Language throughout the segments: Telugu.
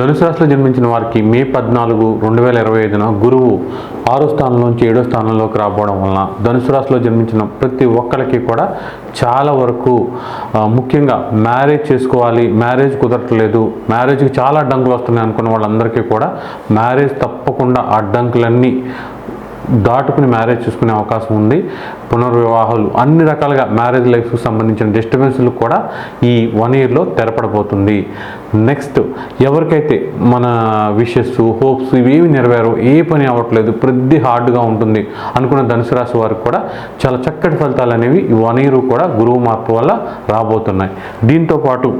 ధనుసు రాశిలో జన్మించిన వారికి మే పద్నాలుగు రెండు వేల ఇరవై ఐదున గురువు ఆరో స్థానంలోంచి ఏడో స్థానంలోకి రాబోవడం వలన ధనుసు రాశిలో జన్మించిన ప్రతి ఒక్కరికి కూడా చాలా వరకు ముఖ్యంగా మ్యారేజ్ చేసుకోవాలి మ్యారేజ్ కుదరట్లేదు మ్యారేజ్కి చాలా అడ్డంకులు వస్తున్నాయి అనుకున్న వాళ్ళందరికీ కూడా మ్యారేజ్ తప్పకుండా అడ్డంకులన్నీ దాటుకుని మ్యారేజ్ చేసుకునే అవకాశం ఉంది. పునర్వివాహాలు అన్ని రకాలుగా మ్యారేజ్ లైఫ్కు సంబంధించిన డిస్టర్బెన్స్లు కూడా ఈ వన్ ఇయర్లో తెరపడబోతుంది. నెక్స్ట్ ఎవరికైతే మన విషెస్ హోప్స్ ఇవేవి నెరవేరు ఏ పని అవ్వట్లేదు ప్రతి హార్డ్గా ఉంటుంది అనుకున్న ధనుసు రాశి వారికి కూడా చాలా చక్కటి ఫలితాలు అనేవి ఈ వన్ ఇయర్ కూడా గురువు మార్పు వల్ల రాబోతున్నాయి. దీంతో పాటు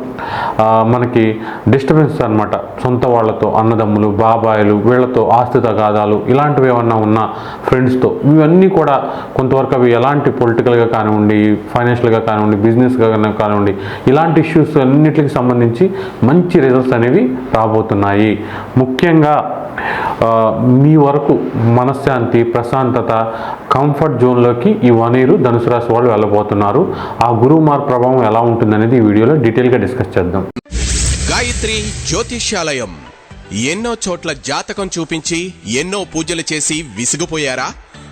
మనకి డిస్టర్బెన్స్ అనమాట సొంత వాళ్ళతో అన్నదమ్ములు బాబాయిలు వీళ్ళతో ఆస్తి తగాదాలు ఇలాంటివి ఏమన్నా ఉన్నా ఫ్రెండ్స్తో ఇవన్నీ కూడా కొంతవరకు అవి ఎలాంటి పొలిటికల్గా కానివ్వండి ఫైనాన్షియల్గా కానివ్వండి బిజినెస్గా కానివ్వండి ఇలాంటి ఇష్యూస్ అన్నిటికి సంబంధించి మంచి రిజల్ట్స్ అనేవి రాబోతున్నాయి. ముఖ్యంగా మీ వరకు మనశ్శాంతి ప్రశాంతత కంఫర్ట్ జోన్లోకి ఈ వన్ ఇయర్ ధనుసు రాశి వాళ్ళు వెళ్ళబోతున్నారు. ఆ గురువు మార్పు ప్రభావం ఎలా ఉంటుందనేది ఈ వీడియోలో డీటెయిల్గా డిస్కస్ చేద్దాం. గాయత్రి జ్యోతిష్యాలయం. ఎన్నో చోట్ల జాతకం చూపించి ఎన్నో పూజలు చేసి విసిగిపోయారా?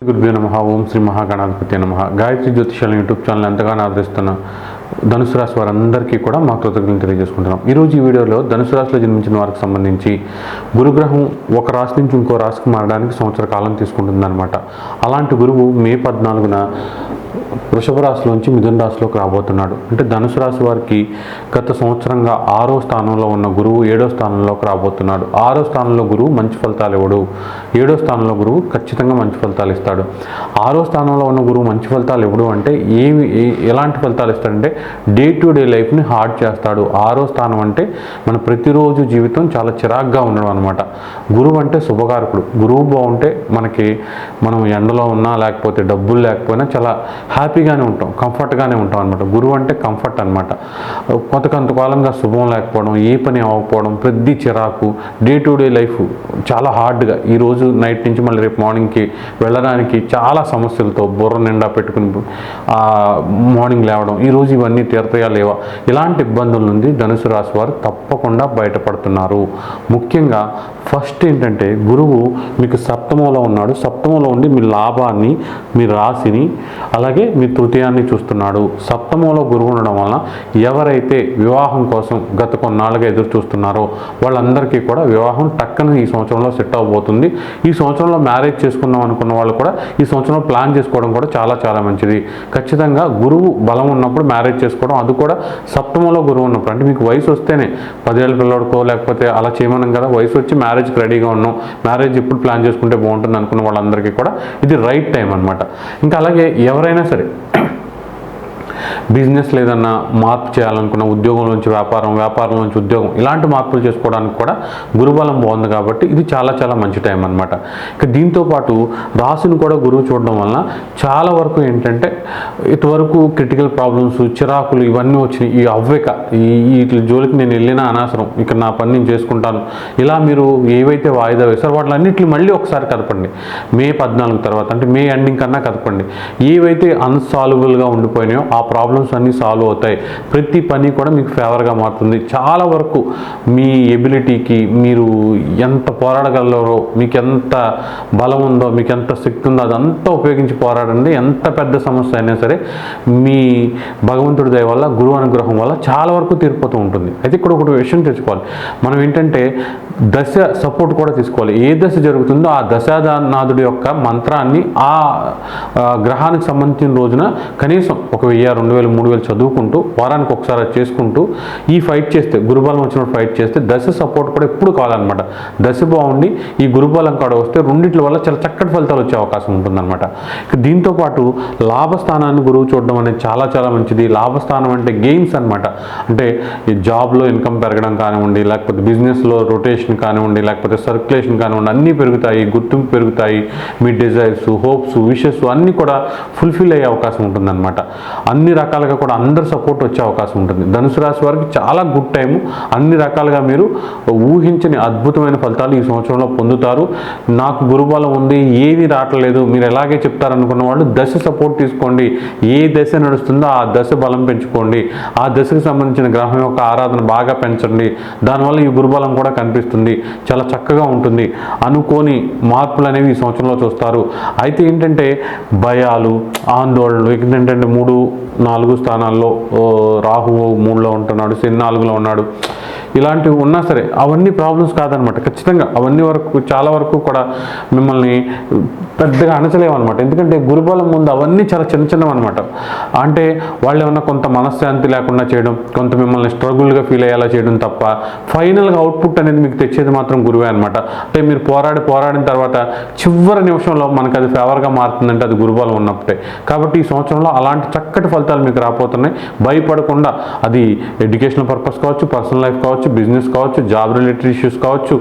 గురుభ్యో నమ ఓం శ్రీ మహాగణాధిపతి నమ. గాయత్రి జ్యోతిషాల యూట్యూబ్ ఛానల్ ఎంతగానో ఆదరిస్తున్న ధనుసు రాశి వారందరికీ కూడా మా కృతజ్ఞతలు తెలియజేసుకుంటున్నాం. ఈరోజు ఈ వీడియోలో ధనుసు రాశిలో జన్మించిన వారికి సంబంధించి గురుగ్రహం ఒక రాశి నుంచి ఇంకో రాశికి మారడానికి సంవత్సర కాలం తీసుకుంటుందన్నమాట. అలాంటి గురువు మే పద్నాలుగున వృషభ రాశిలోంచి మిథున రాశిలోకి రాబోతున్నాడు. అంటే ధనుసు రాశి వారికి గత సంవత్సరంగా ఆరో స్థానంలో ఉన్న గురువు ఏడో స్థానంలోకి రాబోతున్నాడు. ఆరో స్థానంలో గురువు మంచి ఫలితాలు ఇవ్వడు. ఏడో స్థానంలో గురువు ఖచ్చితంగా మంచి ఫలితాలు ఇస్తాడు. ఆరో స్థానంలో ఉన్న గురువు మంచి ఫలితాలు ఇవ్వడు అంటే ఏమి ఏ- ఎలాంటి ఫలితాలు ఇస్తాడంటే డే టు డే లైఫ్ని హార్డ్ చేస్తాడు. ఆరో స్థానం అంటే మన ప్రతిరోజు జీవితం చాలా చిరాగ్గా ఉండడం అనమాట గురువు అంటే శుభకారకుడు. గురువు బాగుంటే మనకి మనం ఎండలో ఉన్నా లేకపోతే డబ్బులు లేకపోయినా చాలా హ్యాపీగానే ఉంటాం కంఫర్ట్గానే ఉంటాం అనమాట గురువు అంటే కంఫర్ట్ అనమాట కొంత కొంతకాలంగా శుభం లేకపోవడం ఏ పని అవ్వకపోవడం ప్రతి చిరాకు డే టు డే లైఫ్ చాలా హార్డ్గా. ఈరోజు నైట్ నుంచి మళ్ళీ రేపు మార్నింగ్కి వెళ్ళడానికి చాలా సమస్యలతో బుర్ర నిండా పెట్టుకుని మార్నింగ్ లేవడం. ఈ రోజు ఇవన్నీ తీర్థయా లేవా? ఇలాంటి ఇబ్బందుల నుండి ధనుసు రాశి వారు తప్పకుండా బయటపడుతున్నారు. ముఖ్యంగా ఫస్ట్ ఏంటంటే గురువు మీకు సప్తమంలో ఉన్నాడు. సప్తమంలో ఉండి మీ లాభాన్ని మీ రాశిని అలాగే మీ తృతీయాన్ని చూస్తున్నాడు. సప్తమంలో గురువు ఉండడం వలన ఎవరైతే వివాహం కోసం గత కొన్నాళ్ళుగా ఎదురు చూస్తున్నారో వాళ్ళందరికీ కూడా వివాహం చక్కని ఈ సంవత్సరంలో సెట్ అవ్వబోతుంది. ఈ సంవత్సరంలో మ్యారేజ్ చేసుకుందాం అనుకున్న వాళ్ళు కూడా ఈ సంవత్సరంలో ప్లాన్ చేసుకోవడం కూడా చాలా చాలా మంచిది. ఖచ్చితంగా గురువు బలం ఉన్నప్పుడు మ్యారేజ్ చేసుకోవడం అది కూడా సప్తమంలో గురువు ఉన్నప్పుడు. అంటే మీకు వయసు వస్తేనే పదేళ్ళ పిల్లడికో లేకపోతే అలా చేయమనం కదా వయసు వచ్చి మ్యారేజ్కి రెడీగా ఉన్నాం మ్యారేజ్ ఎప్పుడు ప్లాన్ చేసుకుంటే బాగుంటుంది అనుకున్న వాళ్ళందరికీ కూడా ఇది రైట్ టైం అనమాట ఇంకా అలాగే ఎవరైనా సరే బిజినెస్ లేదన్నా మార్పు చేయాలనుకున్న ఉద్యోగం నుంచి వ్యాపారం వ్యాపారం నుంచి ఉద్యోగం ఇలాంటి మార్పులు చేసుకోవడానికి కూడా గురుబలం బాగుంది కాబట్టి ఇది చాలా చాలా మంచి టైం అనమాట ఇక దీంతో పాటు రాశిని కూడా గురువు చూడడం వలన చాలా వరకు ఏంటంటే ఇటువరకు క్రిటికల్ ప్రాబ్లమ్స్ చిరాకులు ఇవన్నీ వచ్చినాయి. ఈ అవ్వక ఈ వీటి జోలికి నేను వెళ్ళినా అనవసరం ఇక నా పని నేను చేసుకుంటాను. ఇలా మీరు ఏవైతే వాయిదా వేశారో వాటిలన్నింటినీ మళ్ళీ ఒకసారి కదపండి. మే పద్నాలుగు తర్వాత అంటే మే ఎండింగ్ కన్నా కదపండి. ఏవైతే అన్సాల్వబుల్గా ఉండిపోయినాయో ఆ ప్రాబ్లం ప్రాబ్లమ్స్ అన్నీ సాల్వ్ అవుతాయి. ప్రతి పని కూడా మీకు ఫేవర్గా మారుతుంది. చాలా వరకు మీ ఎబిలిటీకి మీరు ఎంత పోరాడగలరో మీకు ఎంత బలం ఉందో మీకు ఎంత శక్తి ఉందో అదంతా ఉపయోగించి పోరాడండి. ఎంత పెద్ద సమస్య అయినా సరే మీ భగవంతుడి దయ వల్ల గురువు అనుగ్రహం వల్ల చాలా వరకు తీరిపోతూ ఉంటుంది. అయితే ఇక్కడ ఒకటి విషయం తెచ్చుకోవాలి. మనం ఏంటంటే దశ సపోర్ట్ కూడా తీసుకోవాలి. ఏ దశ జరుగుతుందో ఆ దశానాథుడి యొక్క మంత్రాన్ని ఆ గ్రహానికి సంబంధించిన రోజున కనీసం ఒక వెయ్యి రెండు వేలు మూడు వేలు చదువుకుంటూ వారానికి ఒకసారి చేసుకుంటూ ఈ ఫైట్ చేస్తే గురుబలం వచ్చినప్పుడు ఫైట్ చేస్తే దశ సపోర్ట్ కూడా ఎప్పుడు కావాలన్నమాట దశ బాగుండి ఈ గురుబలం కాడ వస్తే రెండింటి వల్ల చాలా చక్కటి ఫలితాలు వచ్చే అవకాశం ఉంటుందన్నమాట. దీంతోపాటు దీంతో పాటు లాభస్థానాన్ని గురువు చూడడం అనేది చాలా చాలా మంచిది. లాభస్థానం అంటే గేమ్స్ అనమాట అంటే ఈ జాబ్లో ఇన్కమ్ పెరగడం కానివ్వండి లేకపోతే బిజినెస్లో రొటేషన్ కానివ్వండి లేకపోతే సర్క్యులేషన్ కానివ్వండి అన్నీ పెరుగుతాయి గుర్తింపు పెరుగుతాయి మీ డిజైర్స్ హోప్స్ విషెస్ అన్నీ కూడా ఫుల్ఫిల్ అయ్యే అవకాశం ఉంటుందన్నమాట. అన్ని రకాలుగా కూడా అందరు సపోర్ట్ వచ్చే అవకాశం ఉంటుంది. ధనుసు రాశి వారికి చాలా గుడ్ టైం అన్ని రకాలుగా మీరు ఊహించని అద్భుతమైన ఫలితాలు ఈ సంవత్సరంలో పొందుతారు. నాకు గురుబలం ఉంది ఏది రావట్లేదు మీరు ఎలాగే చెప్తారనుకున్న వాళ్ళు దశ సపోర్ట్ తీసుకోండి. ఏ దశ నడుస్తుందో ఆ దశ బలం పెంచుకోండి. ఆ దశకు సంబంధించిన గ్రహం యొక్క ఆరాధన బాగా పెంచండి. దానివల్ల ఈ గురుబలం కూడా కనిపిస్తుంది. చాలా చక్కగా ఉంటుంది. అనుకోని మార్పులు అనేవి ఈ సంవత్సరంలో చూస్తారు. అయితే ఏంటంటే భయాలు ఆందోళనలు ఏంటంటే మూడు నాలుగు స్థానాల్లో రాహువు మూడులో ఉంటున్నాడు శని నాలుగులో ఉన్నాడు. ఇలాంటివి ఉన్నా సరే అవన్నీ ప్రాబ్లమ్స్ కాదనమాట. ఖచ్చితంగా అవన్నీ వరకు చాలా వరకు కూడా మిమ్మల్ని పెద్దగా అనచలేమన్నమాట ఎందుకంటే గురుబలం ముందు అవన్నీ చాలా చిన్న చిన్నవి అనమాట అంటే వాళ్ళు ఏమన్నా కొంత మనశ్శాంతి లేకుండా చేయడం కొంత మిమ్మల్ని స్ట్రగుల్గా ఫీల్ అయ్యేలా చేయడం తప్ప ఫైనల్గా అవుట్పుట్ అనేది మీకు తెచ్చేది మాత్రం గురువే అనమాట అంటే మీరు పోరాడి పోరాడిన తర్వాత చివరి నిమిషంలో మనకు అది ఫేవర్గా మారుతుందంటే అది గురుబలం ఉన్నప్పుడే. కాబట్టి ఈ సంవత్సరంలో అలాంటి చక్కటి ఫలితాలు మీకు రాబోతున్నాయి. భయపడకుండా అది ఎడ్యుకేషనల్ పర్పస్ కావచ్చు పర్సనల్ లైఫ్ కావచ్చు బిజినెస్ కావచ్చు జాబ్ రిలేటెడ్ ఇష్యూస్ కావచ్చు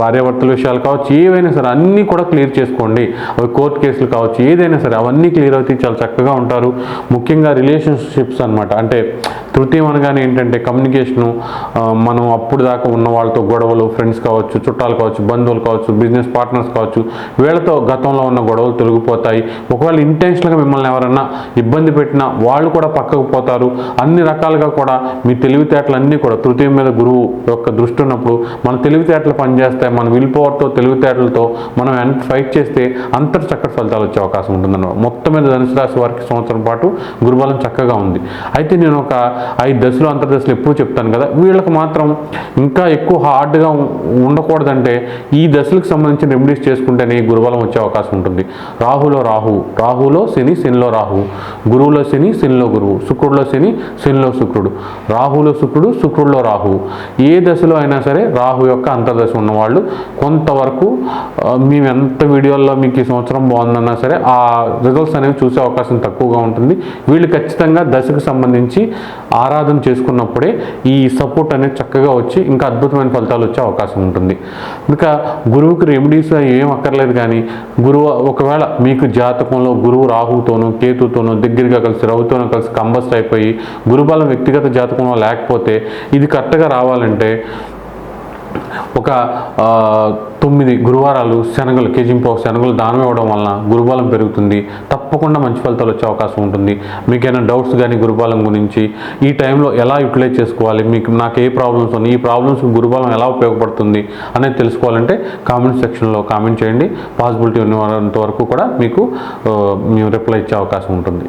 భార్యాభర్తల విషయాలు కావచ్చు ఏవైనా సరే అన్నీ కూడా క్లియర్ చేసుకోండి. అవి కోర్టు కేసులు కావచ్చు ఏదైనా సరే అవన్నీ క్లియర్ అవుతాయి చాలా చక్కగా ఉంటారు. ముఖ్యంగా రిలేషన్షిప్స్ అన్నమాట. అంటే తృతీయం అనగానే ఏంటంటే కమ్యూనికేషను మనం అప్పుడు దాకా ఉన్న వాళ్ళతో గొడవలు ఫ్రెండ్స్ కావచ్చు చుట్టాలు కావచ్చు బంధువులు కావచ్చు బిజినెస్ పార్ట్నర్స్ కావచ్చు వీళ్ళతో గతంలో ఉన్న గొడవలు తొలగిపోతాయి ఒకవేళ ఇంటెన్షన్గా మిమ్మల్ని ఎవరన్నా ఇబ్బంది పెట్టినా వాళ్ళు కూడా పక్కకు పోతారు. అన్ని రకాలుగా కూడా మీ తెలివితేటలు అన్నీ కూడా తృతీయం మీద గురువు యొక్క దృష్టి ఉన్నప్పుడు మన తెలివితేటలు పనిచేస్తాయి మన విల్ పవర్తో తెలివితేటలతో మనం ఎంత ఫైట్ చేస్తే అంత చక్కటి ఫలితాలు వచ్చే అవకాశం ఉంటుందన్నమాట. మొత్తం మీద ధనుసు రాశి వారికి సంవత్సరం పాటు గురుబలం చక్కగా ఉంది. అయితే నేను ఒక ఐదు దశలు అంతర్దశలు ఎప్పుడు చెప్తాను కదా. వీళ్ళకి మాత్రం ఇంకా ఎక్కువ హార్డ్గా ఉండకూడదంటే ఈ దశలకు సంబంధించిన రెమెడీస్ చేసుకుంటేనే గురుబలం వచ్చే అవకాశం ఉంటుంది. రాహులో రాహు రాహులో శని శనిలో రాహు గురువులో శని శనిలో గురువు శుక్రుడిలో శని శనిలో శుక్రుడు. రాహులో శుక్రుడు శుక్రుడిలో రాహు. ఏ దశలో అయినా సరే రాహు యొక్క అంతర్దశ ఉన్నవాళ్ళు కొంతవరకు మేము ఎంత వీడియోల్లో మీకు ఈ సంవత్సరం బాగుందన్నా సరే ఆ రిజల్ట్స్ అనేవి చూసే అవకాశం తక్కువగా ఉంటుంది. వీళ్ళు ఖచ్చితంగా దశకు సంబంధించి ఆరాధన చేసుకున్నప్పుడే ఈ సపోర్ట్ అనేది చక్కగా వచ్చి ఇంకా అద్భుతమైన ఫలితాలు వచ్చే అవకాశం అవకాశం ఉంటుంది. ఇంకా గురువుకి రెమెడీస్ ఏం అక్కర్లేదు కానీ గురువు ఒకవేళ మీకు జాతకంలో గురువు రాహుతోనూ కేతుతోనూ దగ్గరగా కలిసి రవితోనూ కలిసి కంబస్ట్ అయిపోయి గురుబలం వ్యక్తిగత జాతకంలో లేకపోతే ఇది కరెక్ట్గా రావాలంటే ఒక తొమ్మిది గురువారాలు శనగలు కేజింపావు శనగలు దానం ఇవ్వడం వలన గురుబలం పెరుగుతుంది. తప్పకుండా మంచి ఫలితాలు వచ్చే అవకాశం ఉంటుంది. మీకైనా డౌట్స్ కానీ గురుబలం గురించి ఈ టైంలో ఎలా యూటిలైజ్ చేసుకోవాలి? మీకు నాకు ఏ ప్రాబ్లమ్స్ ఉన్నాయి? ఈ ప్రాబ్లమ్స్ గురుబలం ఎలా ఉపయోగపడుతుంది అనేది తెలుసుకోవాలంటే కామెంట్ సెక్షన్లో కామెంట్ చేయండి. పాసిబిలిటీ ఉన్నంత వరకు కూడా మీకు మేము రిప్లై ఇచ్చే అవకాశం ఉంటుంది.